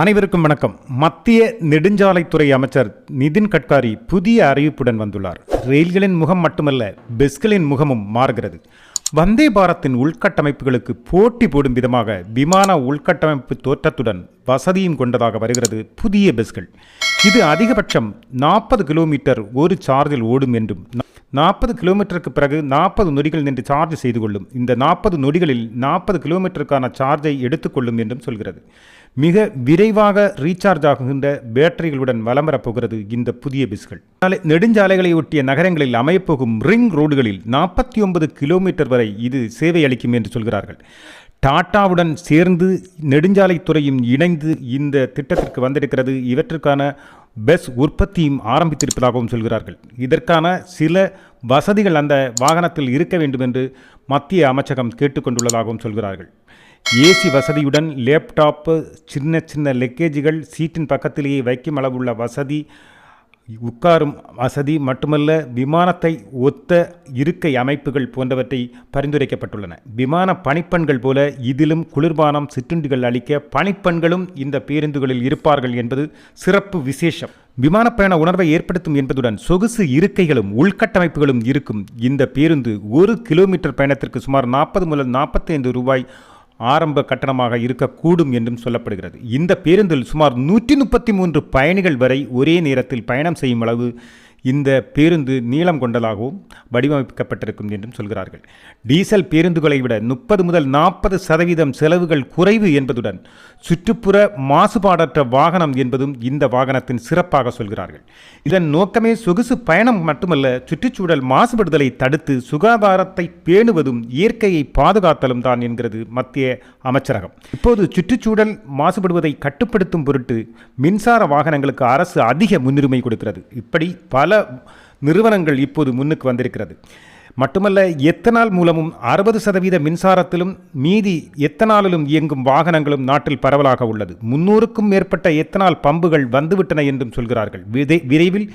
அனைவருக்கும் வணக்கம். மத்திய நெடுஞ்சாலைத்துறை அமைச்சர் நிதின் கட்காரி புதிய அறிவிப்புடன் வந்துள்ளார். ரயில்களின் முகம் மட்டுமல்ல பெஸ்களின் முகமும் மாறுகிறது. வந்தே பாரத்தின் உள்கட்டமைப்புகளுக்கு போட்டி போடும் விதமாக விமான உள்கட்டமைப்பு தோற்றத்துடன் வசதியும் கொண்டதாக வருகிறது புதிய பெஸ்கள். இது அதிகபட்சம் நாற்பது கிலோமீட்டர் ஒரு சார்ஜில் ஓடும் என்றும் நாற்பது கிலோமீட்டருக்கு பிறகு நாற்பது நொடிகள் நின்று சார்ஜ் செய்து கொள்ளும் இந்த நாற்பது நொடிகளில் நாற்பது கிலோமீட்டருக்கான சார்ஜை எடுத்துக்கொள்ளும் என்றும் சொல்கிறது. மிக விரைவாக ரீசார்ஜ் ஆகுகின்ற பேட்டரிகளுடன் வலம் வரப்போகிறது இந்த புதிய பிஸ்கள் நெடுஞ்சாலைகளை ஒட்டிய நகரங்களில் அமையப்போகும் ரிங் ரோடுகளில் நாற்பத்தி ஒன்பது கிலோமீட்டர் வரை இது சேவை அளிக்கும் என்று சொல்கிறார்கள். டாட்டாவுடன் சேர்ந்து நெடுஞ்சாலைத்துறையும் இணைந்து இந்த திட்டத்திற்கு வந்திருக்கிறது. இவற்றுக்கான பஸ் உற்பத்தியும் ஆரம்பித்திருப்பதாகவும் சொல்கிறார்கள். இதற்கான சில வசதிகள் அந்த வாகனத்தில் இருக்க வேண்டும் என்று மத்திய அமைச்சகம் கேட்டுக்கொண்டுள்ளதாகவும் சொல்கிறார்கள். ஏசி வசதியுடன் லேப்டாப்பு சின்ன சின்ன லெக்கேஜுகள் சீட்டின் பக்கத்திலேயே வைக்கும் அளவுள்ள வசதி உட்காரும் வசதி மட்டுமல்ல விமானத்தை ஒத்த இருக்கை அமைப்புகள் போன்றவற்றை பரிந்துரைக்கப்பட்டுள்ளன. விமான பணிப்பெண்கள் போல இதிலும் குளிர்பானம் சிற்றுண்டிகள் அளிக்க பணிப்பெண்களும் இந்த பேருந்துகளில் இருப்பார்கள் என்பது சிறப்பு விசேஷம். விமான பயண உணர்வை ஏற்படுத்தும் என்பதுடன் சொகுசு இருக்கைகளும் உள்கட்டமைப்புகளும் இருக்கும். இந்த பேருந்து ஒரு கிலோமீட்டர் பயணத்திற்கு சுமார் நாற்பது முதல் நாற்பத்தைந்து ரூபாய் ஆரம்ப கட்டணமாக இருக்கக்கூடும் என்றும் சொல்லப்படுகிறது. இந்த பேருந்தில் சுமார் நூற்றி முப்பத்தி மூன்று பயணிகள் வரை ஒரே நேரத்தில் பயணம் செய்யும் அளவு இந்த பேருந்து நீளம் கொண்டதாகவும் வடிவமைக்கப்பட்டிருக்கும் என்றும் சொல்கிறார்கள். டீசல் பேருந்துகளை விட முப்பது முதல் நாற்பது சதவீதம் செலவுகள் குறைவு என்பதுடன் சுற்றுப்புற மாசுபாடற்ற வாகனம் என்பதும் இந்த வாகனத்தின் சிறப்பாக சொல்கிறார்கள். இதன் நோக்கமே சொகுசு பயணம் மட்டுமல்ல சுற்றுச்சூழல் மாசுபடுதலை தடுத்து சுகாதாரத்தை பேணுவதும் இயற்கையை பாதுகாத்தலும் தான் என்கிறது மத்திய அமைச்சரகம். இப்போது சுற்றுச்சூழல் மாசுபடுவதை கட்டுப்படுத்தும் பொருட்டு மின்சார வாகனங்களுக்கு அரசு அதிக முன்னுரிமை கொடுக்கிறது. இப்படி பல நிறுவனங்கள் இப்போது முன்னுக்கு வந்திருக்கிறது. மட்டுமல்ல எத்தனால் மூலமும் அறுபது சதவீத மின்சாரத்திலும் மீதி எத்தனாலிலும் இயங்கும் வாகனங்களும் நாட்டில் பரவலாக உள்ளது. முன்னூறுக்கும் மேற்பட்ட எத்தனால் பம்புகள் வந்துவிட்டன என்றும் சொல்கிறார்கள். விதை விரைவில்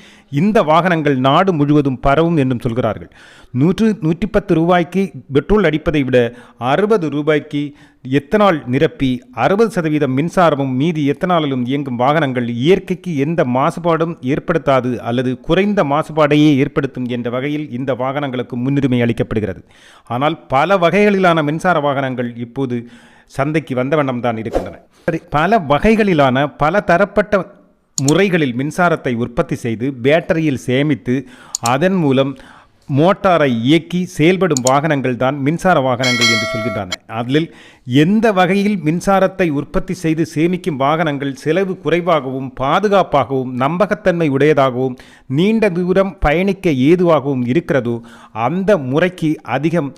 இந்த வாகனங்கள் நாடு முழுவதும் பரவும் என்றும் சொல்கிறார்கள். நூற்று நூற்றி பத்து ரூபாய்க்கு பெட்ரோல் அடிப்பதை விட அறுபது ரூபாய்க்கு எத்தனால் நிரப்பி அறுபது சதவீதம் மின்சாரமும் மீதி எத்தனாலிலும் இயங்கும் வாகனங்கள் இயற்கைக்கு எந்த மாசுபாடும் ஏற்படுத்தாது அல்லது குறைந்த மாசுபாடையே ஏற்படுத்தும் என்ற வகையில் இந்த வாகனங்களுக்கு முன்னுரிமை அளிக்கப்படுகிறது. ஆனால் பல வகைகளிலான மின்சார வாகனங்கள் இப்போது சந்தைக்கு வந்த வண்ணம் தான் இருக்கின்றன. பல வகைகளிலான பல தரப்பட்ட முறைகளில் மின்சாரத்தை உற்பத்தி செய்து பேட்டரியில் சேமித்து அதன் மூலம் மோட்டாரை இயக்கி செயல்படும் வாகனங்கள் தான் மின்சார வாகனங்கள் என்று சொல்கின்றன. அதில் எந்த வகையில் மின்சாரத்தை உற்பத்தி செய்து சேமிக்கும் வாகனங்கள் செலவு குறைவாகவும் பாதுகாப்பாகவும் நம்பகத்தன்மை உடையதாகவும் நீண்ட தூரம் பயணிக்க ஏதுவாகவும் இருக்கிறதோ அந்த முறைக்கு அதிகம்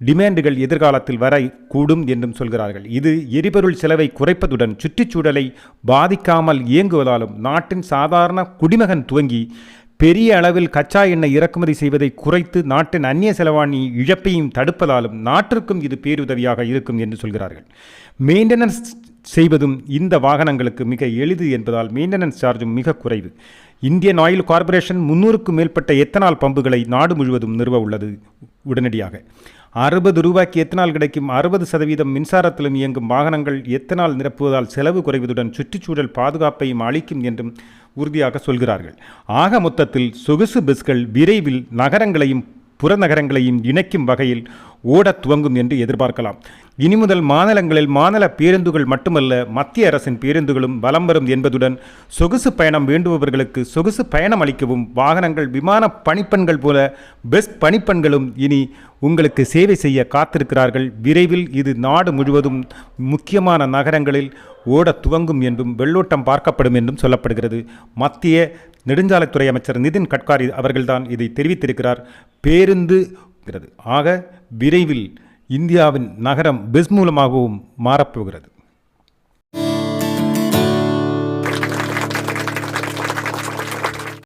டிமாண்டுகள் எதிர்காலத்தில் வர கூடும் என்றும் சொல்கிறார்கள். இது எரிபொருள் செலவை குறைப்பதுடன் சுற்றுச்சூழலை பாதிக்காமல் இயங்குவதாலும் நாட்டின் சாதாரண குடிமகன் துவங்கி பெரிய அளவில் கச்சா எண்ணெய் இறக்குமதி செய்வதை குறைத்து நாட்டின் அந்நிய செலவாணி இழப்பையும் தடுப்பதாலும் நாட்டிற்கும் இது பேருதவியாக இருக்கும் என்று சொல்கிறார்கள். மெயின்டெனன்ஸ் செய்வதும் இந்த வாகனங்களுக்கு மிக எளிது என்பதால் மெயின்டெனன்ஸ் சார்ஜும் மிக குறைவு. இந்தியன் ஆயில் கார்ப்பரேஷன் முன்னூறுக்கும் மேற்பட்ட எத்தனால் பம்புகளை நாடு முழுவதும் நிறுவ உள்ளது உடனடியாக. அறுபது ரூபாய்க்கு எத்தனால் கிடைக்கும்? அறுபது சதவீதம் மின்சாரத்திலும் இயங்கும் வாகனங்கள் எத்தனால் நிரப்புவதால் செலவு குறைவதுடன் சுற்றுச்சூழல் பாதுகாப்பையும் அளிக்கும் என்றும் உறுதியாக சொல்கிறார்கள். ஆக மொத்தத்தில் சொகுசு பஸ்கள் விரைவில் நகரங்களையும் புறநகரங்களையும் இணைக்கும் வகையில் ஓடத் துவங்கும் என்று எதிர்பார்க்கலாம். இனி முதல் மாநிலங்களில் மாநில பேருந்துகள் மட்டுமல்ல மத்திய அரசின் பேருந்துகளும் வலம் வரும் என்பதுடன் சொகுசு பயணம் வேண்டுபவர்களுக்கு சொகுசு பயணம் அளிக்கவும் வாகனங்கள் விமான பணிப்பெண்கள் போல பெஸ்ட் பணிப்பெண்களும் இனி உங்களுக்கு சேவை செய்ய காத்திருக்கிறார்கள். விரைவில் இது நாடு முழுவதும் முக்கியமான நகரங்களில் ஓடத் துவங்கும் என்றும் வெள்ளோட்டம் பார்க்கப்படும் என்றும் சொல்லப்படுகிறது. மத்திய நெடுஞ்சாலைத்துறை அமைச்சர் நிதின் கட்காரி அவர்கள்தான் இதை தெரிவித்திருக்கிறார். பேருந்து ஆக விரைவில் இந்தியாவின் நகரம் பெஸ் மூலமாகவும் மாறப்போகிறது.